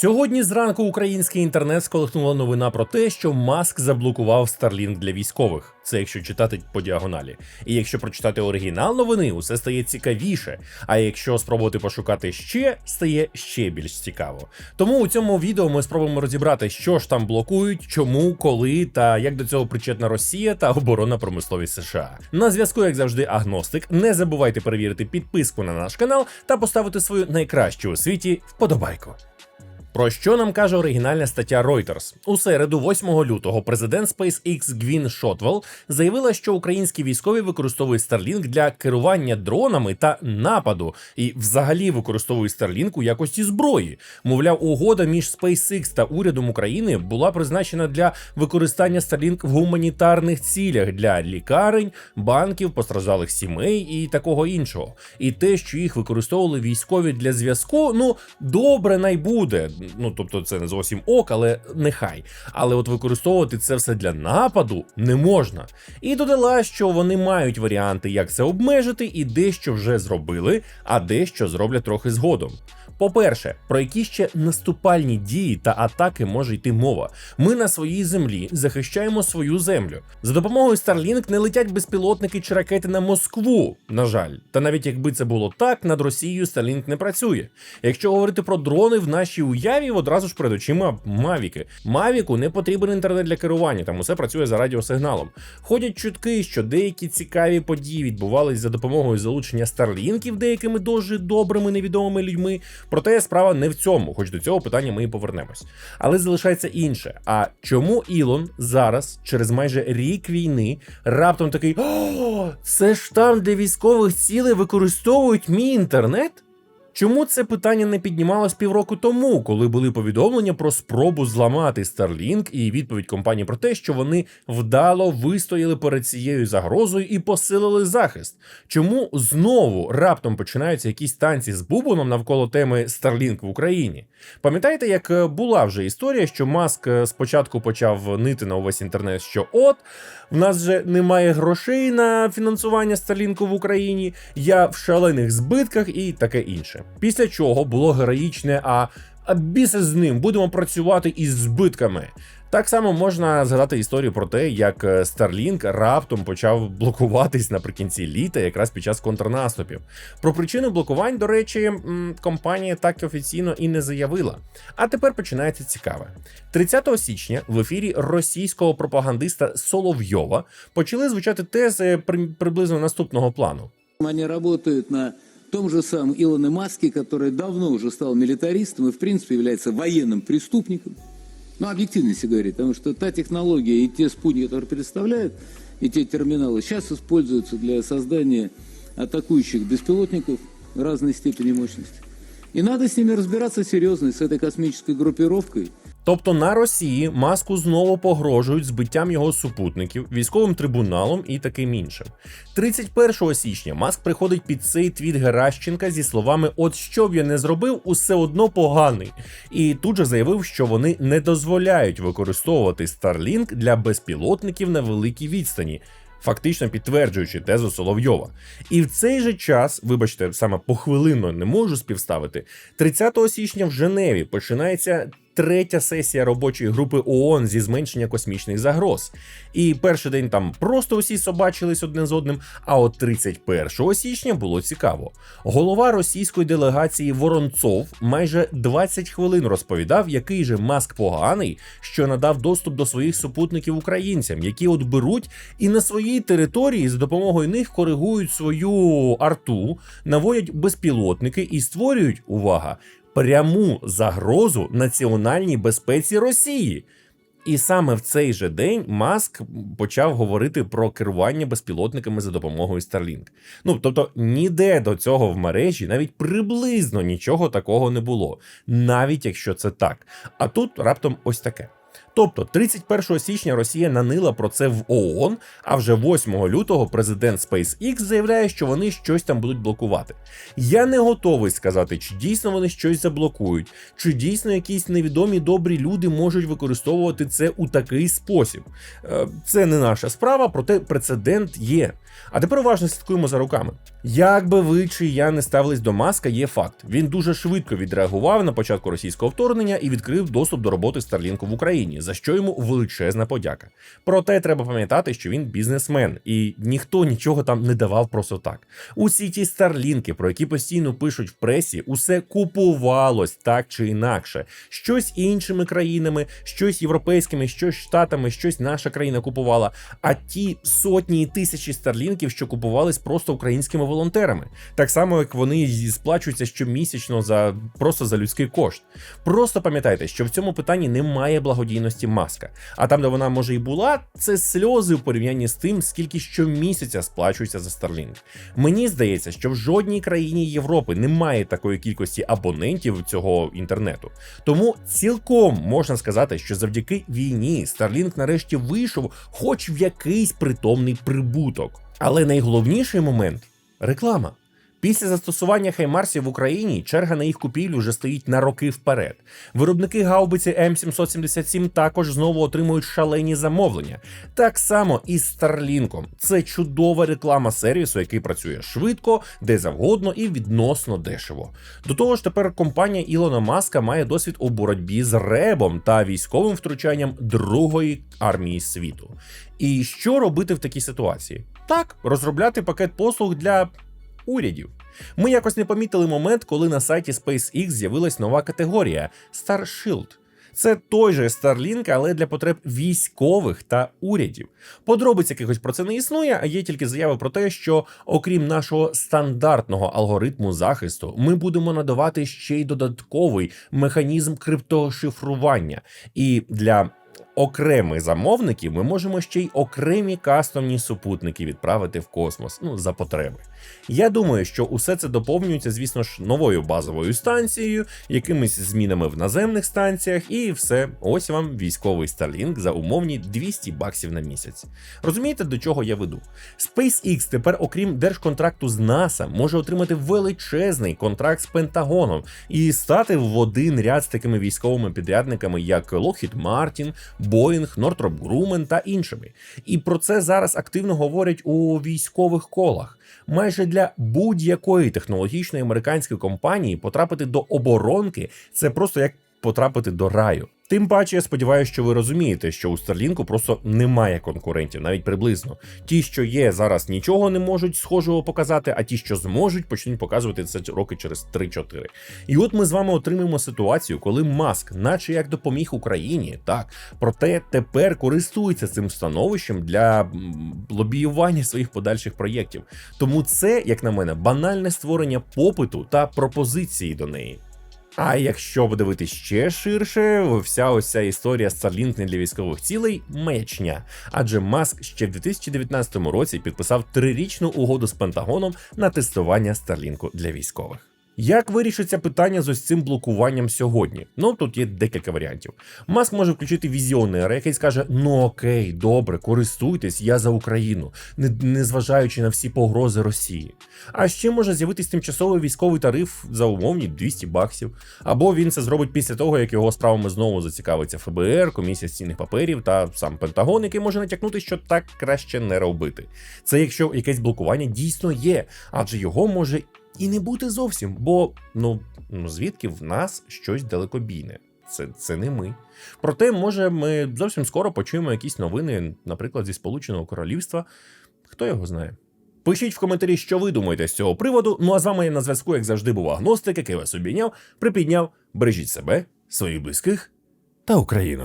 Сьогодні зранку український інтернет сколихнула новина про те, що Маск заблокував Starlink для військових. Це якщо читати по діагоналі. І якщо прочитати оригінал новини, усе стає цікавіше. А якщо спробувати пошукати ще, стає ще більш цікаво. Тому у цьому відео ми спробуємо розібрати, що ж там блокують, чому, коли та як до цього причетна Росія та оборонна промисловість США. На зв'язку, як завжди, агностик. Не забувайте перевірити підписку на наш канал та поставити свою найкращу у світі вподобайку. Про що нам каже оригінальна стаття Reuters? У середу, 8 лютого, президент SpaceX Гвін Шотвелл заявила, що українські військові використовують Starlink для керування дронами та нападу, і взагалі використовують Starlink у якості зброї. Мовляв, угода між SpaceX та урядом України була призначена для використання Starlink в гуманітарних цілях для лікарень, банків, постраждалих сімей і такого іншого. І те, що їх використовували військові для зв'язку, ну добре найбуде. Ну тобто, це не зовсім ок, але нехай. Але от використовувати це все для нападу не можна. І додала, що вони мають варіанти, як це обмежити, і дещо вже зробили, а дещо зроблять трохи згодом. По-перше, про які ще наступальні дії та атаки може йти мова. Ми на своїй землі захищаємо свою землю. За допомогою Starlink не летять безпілотники чи ракети на Москву. На жаль, та навіть якби це було так, над Росією Starlink не працює. Якщо говорити про дрони в нашій уяві, одразу ж перед очима Мавіки. Мавіку не потрібен інтернет для керування, там усе працює за радіосигналом. Ходять чутки, що деякі цікаві події відбувались за допомогою залучення Старлінків деякими дуже добрими невідомими людьми. Проте справа не в цьому, хоч до цього питання ми і повернемось. Але залишається інше. А чому Ілон зараз, через майже рік війни, раптом такий: О, це ж там, де військових цілей використовують мій інтернет? Чому це питання не піднімалось півроку тому, коли були повідомлення про спробу зламати Starlink і відповідь компанії про те, що вони вдало вистояли перед цією загрозою і посилили захист? Чому знову раптом починаються якісь танці з бубоном навколо теми Starlink в Україні? Пам'ятаєте, як е, була вже історія, що Маск е, спочатку почав нити на увесь інтернет, що от в нас вже немає грошей на фінансування Старлінку в Україні, я в шалених збитках і таке інше. Після чого було героїчне, а, а біси з ним будемо працювати із збитками. Так само можна згадати історію про те, як е, Starlink раптом почав блокуватись наприкінці літа, якраз під час контрнаступів. Про причину блокувань, до речі, компанія так офіційно і не заявила. А тепер починається цікаве. 30 січня в ефірі російського пропагандиста Соловйова почали звучати тези приблизно наступного плану. Они работают на том же самом Илоне Маске, который давно уже стал милитаристом и, в принципе, является военным преступником. Ну, объективно если говорить, потому что та технология и те спутники, которые представляют, и те терминалы сейчас используются для создания атакующих беспилотников разной степени мощности. И надо с ними разбираться серьезно, с этой космической группировкой. Тобто на Росії маску знову погрожують збиттям його супутників, військовим трибуналом і таким іншим. 31 січня Маск приходить під цей твіт Геращенка зі словами: От що б я не зробив, усе одно поганий. І тут же заявив, що вони не дозволяють використовувати Starlink для безпілотників на великій відстані. Фактично підтверджуючи тезу Соловйова. І в цей же час, вибачте, саме похвилинно не можу співставити, 30 січня в Женеві починається третя сесія робочої групи ООН зі зменшення космічних загроз. І перший день там просто усі собачились одне з одним. А от 31 січня було цікаво. Голова російської делегації Воронцов майже 20 хвилин розповідав, який же маск поганий, що надав доступ до своїх супутників українцям, які от беруть і на своїй території за допомогою них коригують свою арту, наводять безпілотники і створюють увага пряму загрозу національній безпеці Росії. І саме в цей же день Маск почав говорити про керування безпілотниками за допомогою Starlink. Ну тобто ніде до цього в мережі навіть приблизно нічого такого не було, навіть якщо це так. А тут раптом ось таке. Тобто 31 січня Росія нанила про це в ООН, а вже 8 лютого президент SpaceX заявляє, що вони щось там будуть блокувати. Я не готовий сказати, чи дійсно вони щось заблокують, чи дійсно якісь невідомі добрі люди можуть використовувати це у такий спосіб. Е, Це не наша справа, проте прецедент є. А тепер уважно слідкуємо за руками. Як би ви чи я не ставились до маска, є факт. Він дуже швидко відреагував на початку російського вторгнення і відкрив доступ до роботи Старлінку в Україні, за що йому величезна подяка. Проте треба пам'ятати, що він бізнесмен, і ніхто нічого там не давав просто так. Усі ті старлінки, про які постійно пишуть в пресі, усе купувалось так чи інакше. Щось іншими країнами, щось європейськими, щось штатами, щось наша країна купувала. А ті сотні і тисячі старлінків, що купувались просто українськими волонтерами, так само як вони сплачуються щомісячно за просто за людський кошт. Просто пам'ятайте, що в цьому питанні немає благодійності маска. А там, де вона може і була, це сльози в порівнянні з тим, скільки щомісяця сплачується за Starlink. Мені здається, що в жодній країні Європи немає такої кількості абонентів цього інтернету. Тому цілком можна сказати, що завдяки війні Starlink нарешті вийшов, хоч в якийсь притомний прибуток. Але найголовніший момент реклама. Після застосування Хаймарсів в Україні черга на їх купівлю вже стоїть на роки вперед. Виробники гаубиці М777 також знову отримують шалені замовлення. Так само і з Старлінком. Це чудова реклама сервісу, який працює швидко, де завгодно і відносно дешево. До того ж, тепер компанія Ілона Маска має досвід у боротьбі з ребом та військовим втручанням другої армії світу. І що робити в такій ситуації? Так, розробляти пакет послуг для урядів. Ми якось не помітили момент, коли на сайті SpaceX з'явилась нова категорія Starshield. Це той же Starlink, але для потреб військових та урядів. Подробиць якихось про це не існує, а є тільки заяви про те, що окрім нашого стандартного алгоритму захисту, ми будемо надавати ще й додатковий механізм криптошифрування. І для окремих замовників ми можемо ще й окремі кастомні супутники відправити в космос, ну за потреби. Я думаю, що усе це доповнюється, звісно ж, новою базовою станцією, якимись змінами в наземних станціях, і все. Ось вам військовий Starlink за умовні 200 баксів на місяць. Розумієте, до чого я веду? SpaceX тепер, окрім держконтракту з NASA, може отримати величезний контракт з Пентагоном і стати в один ряд з такими військовими підрядниками, як Lockheed Martin, Boeing, Northrop Grumman та іншими. І про це зараз активно говорять у військових колах. Майже для будь-якої технологічної американської компанії потрапити до оборонки це просто як потрапити до раю. Тим паче, я сподіваюся, що ви розумієте, що у Старлінку просто немає конкурентів, навіть приблизно. Ті, що є зараз, нічого не можуть схожого показати, а ті, що зможуть, почнуть показувати це роки через 3-4. І от ми з вами отримуємо ситуацію, коли Маск, наче як допоміг Україні, так проте тепер користується цим становищем для лобіювання своїх подальших проєктів. Тому це, як на мене, банальне створення попиту та пропозиції до неї. А якщо подивитись ще ширше, вся ось ця історія Starlink не для військових цілей маячня. Адже Маск ще в 2019 році підписав трирічну угоду з Пентагоном на тестування Старлінку для військових. Як вирішиться питання з ось цим блокуванням сьогодні? Ну тут є декілька варіантів. Маск може включити візіонера, який скаже: Ну окей, добре, користуйтесь, я за Україну, не, не зважаючи на всі погрози Росії. А ще може з'явитись тимчасовий військовий тариф за умовні 200 баксів. Або він це зробить після того, як його справами знову зацікавиться ФБР, комісія з цінних паперів та сам Пентагон, який може натякнути, що так краще не робити. Це якщо якесь блокування дійсно є, адже його може і не бути зовсім, бо ну, ну звідки в нас щось далекобійне? Це, це не ми. Проте, може, ми зовсім скоро почуємо якісь новини, наприклад, зі Сполученого Королівства. Хто його знає? Пишіть в коментарі, що ви думаєте з цього приводу. Ну а з вами я на зв'язку, як завжди, був агностик, який вас обійняв, припідняв. Бережіть себе, своїх близьких та Україну.